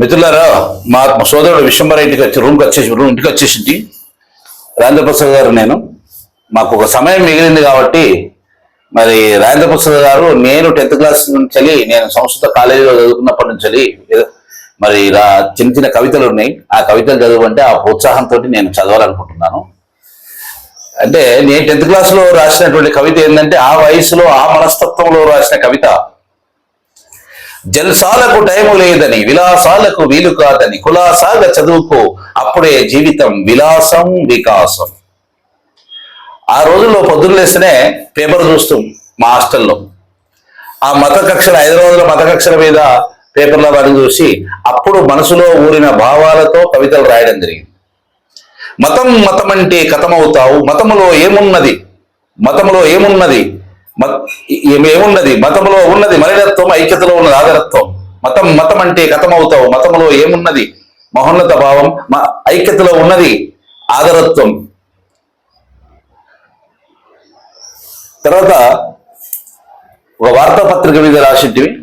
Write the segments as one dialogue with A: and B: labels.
A: మిత్రులారా మా సోదరుడు విశ్వంబర ఇంటికి వచ్చి రూమ్కి వచ్చేసి రూమ్ ఇంటికి వచ్చేసింది. రాజేంద్ర ప్రసాద్ గారు నేను. మాకు ఒక సమయం మిగిలింది కాబట్టి మరి రాజేంద్ర ప్రసాద్ గారు నేను టెన్త్ క్లాస్ నుంచి నేను సంస్కృత కాలేజీలో చదువుకున్నప్పటి నుంచి మరి ఇలా చిన్న చిన్న కవితలు ఉన్నాయి. ఆ కవితలు చదువుకుంటే ఆ ప్రోత్సాహంతో నేను చదవాలనుకుంటున్నాను. అంటే నేను టెన్త్ క్లాస్లో రాసినటువంటి కవిత ఏంటంటే ఆ వయసులో ఆ మనస్తత్వంలో రాసిన కవిత. జల్సాలకు టైము లేదని విలాసాలకు వీలు కాదని కులాసాగా చదువుకో అప్పుడే జీవితం విలాసం వికాసం. ఆ రోజుల్లో పొద్దున్నేస్తేనే పేపర్ చూస్తాం మా హాస్టల్లో. ఆ మత కక్షల హైదరాబాద్లో మత కక్షల మీద పేపర్ల వారిని చూసి అప్పుడు మనసులో ఊరిన భావాలతో కవితలు రాయడం జరిగింది. మతం మతం అంటే కథమవుతావు మతములో ఏమున్నది? మతములో ఏమున్నది? ఏమున్నది? మతంలో ఉన్నది మలినత్వం ఐక్యతలో ఉన్నది ఆదరత్వం. మతం మతం అంటే కథమవుతావు మతములో ఏమున్నది? మహోన్నత భావం మ- ఐక్యతలో ఉన్నది ఆదరత్వం. తర్వాత ఒక వార్తాపత్రిక మీద రాసింటివి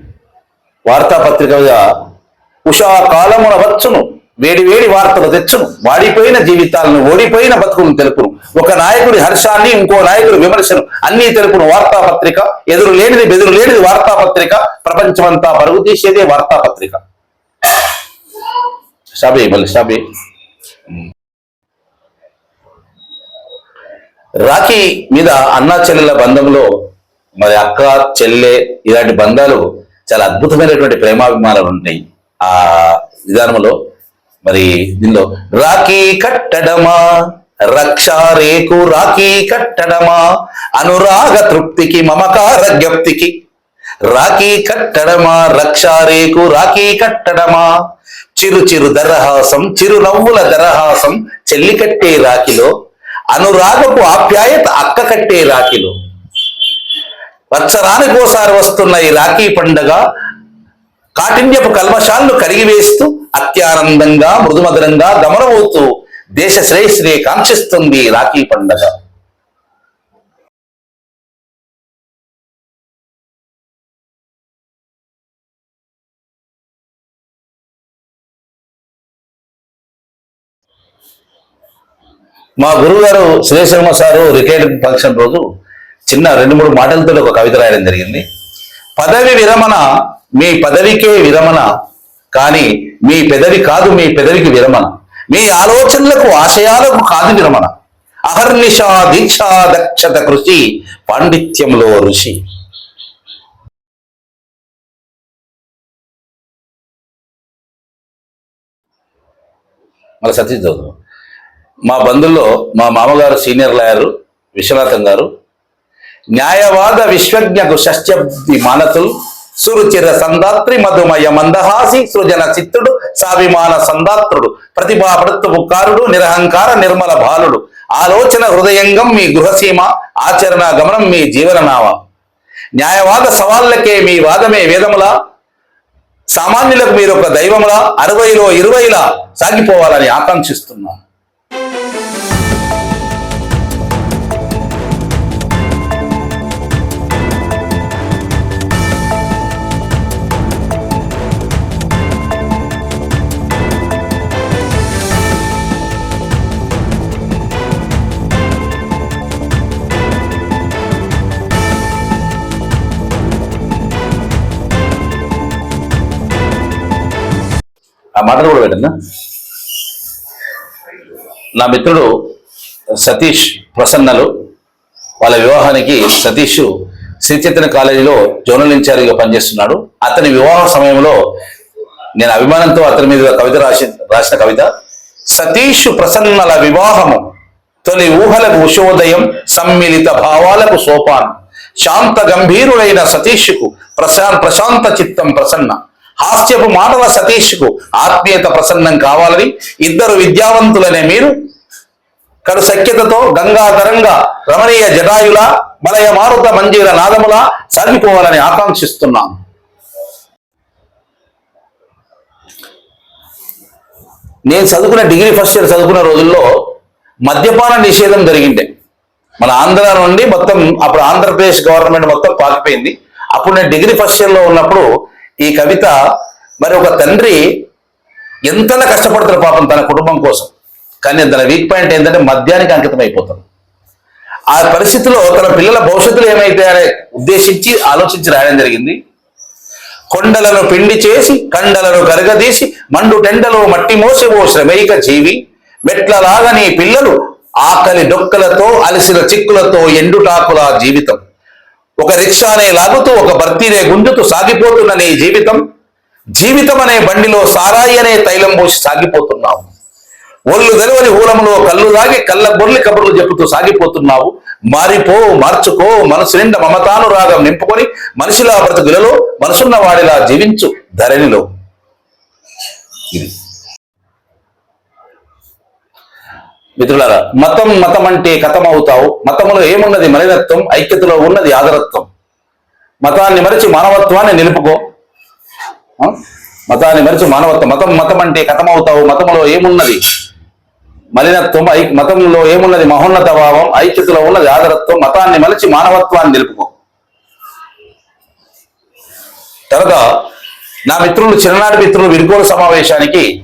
A: వార్తాపత్రిక మీద ఉషా కాలమున వచ్చును. వేడి వేడి వార్తలు తెచ్చును. వాడిపోయిన జీవితాలను ఓడిపోయిన బతుకును తెలుపును. ఒక నాయకుడి హర్షాన్ని ఇంకో నాయకుడి విమర్శను. అన్ని తెలుపును. వార్తాపత్రిక ఎదురు లేనిది బెదురు లేనిది వార్తాపత్రిక ప్రపంచమంతా పరుగు తీసేదే వార్తాపత్రిక. షాబే మళ్ళీ షాబే. రాఖీ మీద అన్నా చెల్లెల బంధంలో మరి అక్క చెల్లె ఇలాంటి బంధాలు చాలా అద్భుతమైనటువంటి ప్రేమాభిమానాలు ఉంటాయి ఆ విధానంలో మరి దీనిలో రాఖీ కట్టడమా? రక్ష రేకు రాఖీ కట్టడమా? అనురాగ తృప్తికి మమకార జ్ఞప్తికి. రాఖీ కట్టడమా? రక్ష రేకు రాఖీ కట్టడమా? చిరు చిరు దరహాసం చిరు నవ్వుల దరహాసం చెల్లి కట్టే రాఖీలో అనురాగపు ఆప్యాయత అక్క కట్టే రాఖీలో. వత్సరానికోసారి వస్తున్న ఈ రాఖీ పండగ కాఠిన్యపు కల్మషాలను కరిగివేస్తూ అత్యానందంగా మృదుమధురంగా గమనమవుతూ దేశ శ్రేయస్సుని కాంక్షిస్తుంది రాఖీ పండగ. మా గురువు గారు సారు రిటైర్డ్ ఫంక్షన్ రోజు చిన్న రెండు మూడు మాటలతో ఒక కవిత రాయడం జరిగింది. పదవి విరమణ మీ పదవికే విరమణ కానీ మీ పెదవి కాదు మీ పెదవికి విరమణ. మీ ఆలోచనలకు ఆశయాలకు కాదు విరమణ. అహర్నిషా దీక్షా దక్షత కృషి పాండిత్యంలో ఋషి. మన సతీష్ చదువు మా బంధుల్లో మా మామగారు సీనియర్ లాయర్ విశ్వనాథం గారు న్యాయవాద విశ్వజ్ఞకు షష్ట్యబ్ది మానతులు సురుచిర సందాత్రి మధుమయ మందహాసి సృజన చిత్తుడు సాభిమాన సందాత్రుడు ప్రతిభా ప్రత్తుపుకారుడు నిరహంకార నిర్మల బాలుడు. ఆలోచన హృదయంగం మీ గృహసీమ ఆచరణ గమనం మీ జీవననామ. న్యాయవాద సవాళ్ళకే మీ వాదమే వేదములా. సామాన్యులకు మీరు ఒక దైవములా. అరవైలో ఇరవైలా సాగిపోవాలని ఆకాంక్షిస్తున్నాను. ఆ మాటలు కూడా పెట్టిందా నా మిత్రుడు సతీష్ ప్రసన్నలు వాళ్ళ వివాహానికి సతీష్ శ్రీచైతన్య కాలేజీలో జోనల్ ఇన్ఛార్జిగా పనిచేస్తున్నాడు. అతని వివాహ సమయంలో నేను అభిమానంతో అతని మీద కవిత రాసి రాసిన కవిత సతీష్ ప్రసన్నల వివాహము తొలి ఊహలకు ఉషోదయం సమ్మిళిత భావాలకు సోపానం. శాంత గంభీరుడైన సతీష్కు ప్రశా ప్రశాంత చిత్తం ప్రసన్న. హాస్యపు మాటల సతీష్కు ఆత్మీయత ప్రసన్నం కావాలని ఇద్దరు విద్యావంతులనే మీరు. కడు సఖ్యతతో గంగాధరంగా రమణీయ జటాయుల మలయ మారుత మంజీర నాదముల సాగిపోవాలని ఆకాంక్షిస్తున్నాం. నేను చదువుకున్న డిగ్రీ ఫస్ట్ ఇయర్ చదువుకున్న రోజుల్లో మద్యపాన నిషేధం జరిగింది. మన ఆంధ్ర నుండి మొత్తం అప్పుడు ఆంధ్రప్రదేశ్ గవర్నమెంట్ మొత్తం పాకిపోయింది. అప్పుడు నేను డిగ్రీ ఫస్ట్ ఇయర్లో ఉన్నప్పుడు ఈ కవిత మరి ఒక తండ్రి ఎంతలా కష్టపడతారు పాపం తన కుటుంబం కోసం. కానీ తన వీక్ పాయింట్ ఏంటంటే మద్యానికి అంకితం అయిపోతాడు ఆ పరిస్థితిలో తన పిల్లల భవిష్యత్తులో ఏమైతాయనే ఉద్దేశించి ఆలోచించి రాయడం జరిగింది. కొండలను పిండి చేసి కండలను కరగదీసి మండు టెండలో మట్టి మోసి ఓ శ్రమేక జీవి. మెట్లలాగని పిల్లలు ఆకలి డొక్కలతో అలసిన చిక్కులతో ఎండుటాకుల జీవితం. ఒక రిక్షా అనే లాగుతూ ఒక భర్తీనే గుంజుతూ సాగిపోతున్న నీ జీవితం జీవితం అనే బండిలో సారాయి అనే తైలం పోసి సాగిపోతున్నావు. ఒళ్ళు తెలవని ఊలములో కళ్ళు దాగి కళ్ళ బొర్లి కబుర్లు చెప్పుతూ సాగిపోతున్నావు. మారిపో మార్చుకో మనసు నిండా మమతానురాగం నింపుకొని మనిషిలా బ్రతుకులలో మనసున్న వాడిలా జీవించు ధరణిలో. ఇది. మిత్రులారా మతం మతం అంటే కథమవుతావు. మతంలో ఏమున్నది? మలినత్వం ఐక్యతలో ఉన్నది ఆదరత్వం. మతాన్ని మరిచి మానవత్వాన్ని నిలుపుకో. మతాన్ని మరిచి మానవత్వం. మతం మతం అంటే కథమవుతావు. మతములో ఏమున్నది? మలినత్వం ఐ మతంలో ఏమున్నది? మహోన్నత భావం ఐక్యతలో ఉన్నది ఆదరత్వం. మతాన్ని మలిచి మానవత్వాన్ని నిలుపుకో. తర్వాత నా మిత్రులు చిన్ననాటి మిత్రులు విరుగోలు సమావేశానికి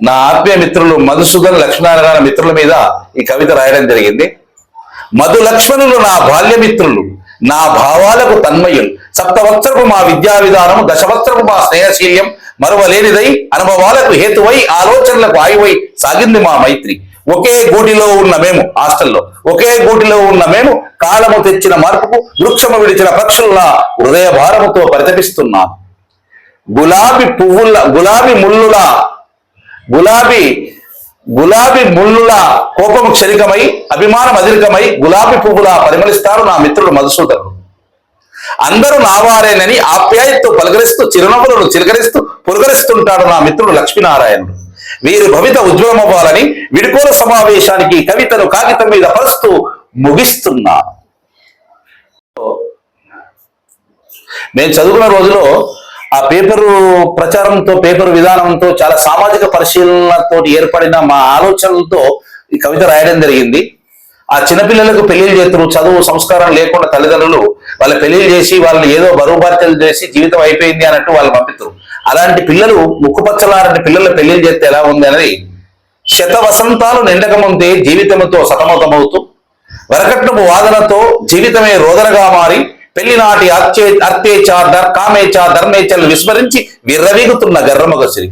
A: నా ఆత్మీయ మిత్రులు మధుసూదన్ లక్ష్మీనారాయణ మిత్రుల మీద ఈ కవిత రాయడం జరిగింది. మధు లక్ష్మణులు నా బాల్య మిత్రులు నా భావాలకు తన్మయులు. సప్తవత్సరపు మా విద్యా విధానం దశవత్సరపు మా స్నేహశీల్యం మరువలేనిదై అనుభవాలకు హేతువై ఆలోచనలకు ఆయువై సాగింది మా మైత్రి. ఒకే గూటిలో ఉన్న మేము హాస్టల్లో ఒకే గూటిలో ఉన్న మేము కాలము తెచ్చిన మార్పుకు వృక్షము విడిచిన పక్షుల్లా హృదయ భారముతో పరితపిస్తున్నాం. గులాబీ పువ్వుల గులాబీ ముళ్ళులా గులాబీ గులాబీ ముళ్ళుల కోపం క్షణికమై అభిమానం అధికమై గులాబీ పువ్వులా పరిమళిస్తారు నా మిత్రుడు మధుసూదనుడు అందరూ నావారేనని ఆప్యాయతతో పలకరిస్తూ చిరునవ్వులను చిలకరిస్తూ పులకరిస్తుంటాడు నా మిత్రుడు లక్ష్మీనారాయణుడు. వీరి భవిత ఉజ్వలమవ్వాలని విడుకోల సమావేశానికి కవితను కాగితం మీద పరుస్తూ ముగిస్తున్నా. నేను చదువుకున్న రోజులో ఆ పేపరు ప్రచారంతో పేపర్ విధానంతో చాలా సామాజిక పరిశీలనతో ఏర్పడిన మా ఆలోచనలతో ఈ కవిత రాయడం జరిగింది. ఆ చిన్నపిల్లలకు పెళ్ళిళ్ళు చేస్తారు చదువు సంస్కారం లేకుండా తల్లిదండ్రులు వాళ్ళ పెళ్ళిళ్ళు చేసి వాళ్ళని ఏదో బరువు బాధ్యతలు చేసి జీవితం అయిపోయింది అన్నట్టు వాళ్ళు పంపిస్తారు అలాంటి పిల్లలు ముక్కుపచ్చలాంటి పిల్లల పెళ్ళిళ్ళు చేస్తే ఎలా ఉంది అనేది శత వసంతాలు నిండకముందే జీవితముతో సతమతమవుతూ వరకట్నపు వాదనతో జీవితమే రోదనగా మారి పెళ్ళినాటి అత్యే అత్యేచ దర్ కామేచ ధర్మేచలు విస్మరించి విర్రవీగుతున్న గర్రమగసిరి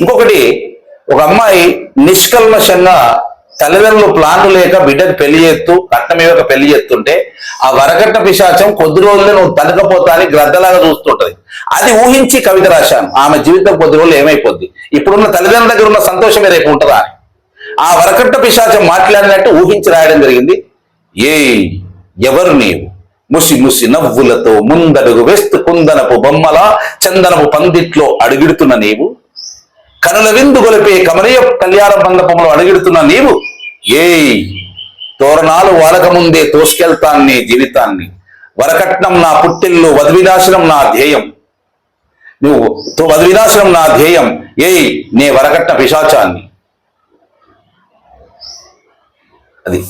A: ఇంకొకటి ఒక అమ్మాయి నిష్కల్మషంగా తల్లిదండ్రులు ప్లాన్లు లేక బిడ్డకు పెళ్ళి చేస్తూ కట్నం ఇవ్వక పెళ్ళి చేస్తుంటే ఆ వరకట్న పిశాచం కొద్ది రోజులే నువ్వు తనకపోతా అని గ్రద్దలాగా చూస్తుంటది. అది ఊహించి కవిత రాశాను. ఆమె జీవితం కొద్ది రోజులు ఏమైపోద్ది? ఇప్పుడున్న తల్లిదండ్రుల దగ్గర ఉన్న సంతోషమే రేపు ఉంటుందా? ఆ వరకట్న పిశాచం మాట్లాడినట్టు ఊహించి రాయడం జరిగింది. ఏ ఎవరు నీవు? ముసి ముసి నవ్వులతో ముందడుగు వేస్తు కుందనపు బొమ్మల చందనపు పందిట్లో అడుగిడుతున్న నీవు. కనుల విందు గొలిపే కమనీయ కళ్యాణ మండపంలో అడుగిడుతున్న నీవు. ఏ తోరణాలు వాలక ముందే తోసుకెళ్తాను నీ జీవితాన్ని. వరకట్నం నా పుట్టిల్లు వధవినాశనం నా ధ్యేయం. నువ్వు తో- వధవినాశనం నా ధ్యేయం. ఏయ్ నే వరకట్న పిశాచాన్ని. అది